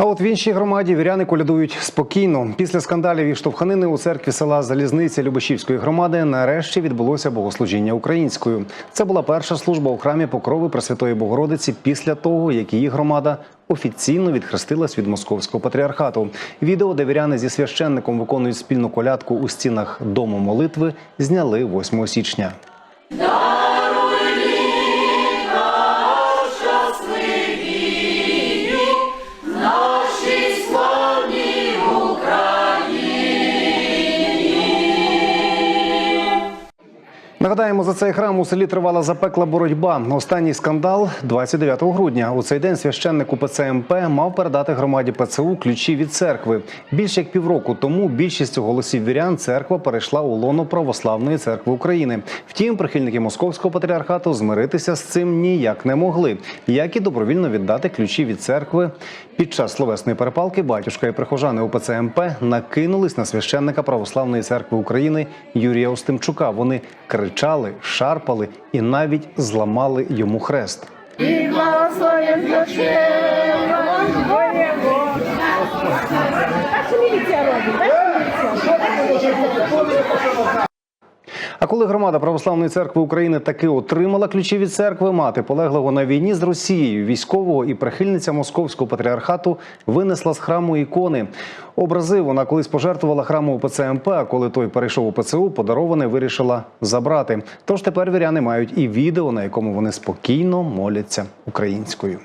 А от в іншій громаді віряни колядують спокійно. Після скандалів і штовханини у церкві села Залізниця Любешівської громади нарешті відбулося богослужіння українською. Це була перша служба у храмі Покрови Пресвятої Богородиці після того, як її громада офіційно відхрестилась від московського патріархату. Відео, де віряни зі священником виконують спільну колядку у стінах дому молитви, зняли 8 січня. Нагадаємо, за цей храм у селі тривала запекла боротьба. Останній скандал 29 грудня. У цей день священник УПЦ МП мав передати громаді ПЦУ ключі від церкви. Більше як півроку тому більшістю голосів вірян церква перейшла у лоно православної церкви України. Втім, прихильники московського патріархату змиритися з цим ніяк не могли, як і добровільно віддати ключі від церкви. Під час словесної перепалки батюшка і прихожани УПЦ МП накинулись на священника православної церкви України Юрія Остимчука. Вони кричали, шарпали і навіть зламали йому хрест. І благословен А коли громада православної церкви України таки отримала ключі від церкви, мати полеглого на війні з Росією, військового і прихильниця московського патріархату винесла з храму ікони. Образи вона колись пожертвувала храму УПЦ МП, а коли той перейшов у ПЦУ, подароване вирішила забрати. Тож тепер віряни мають і відео, на якому вони спокійно моляться українською.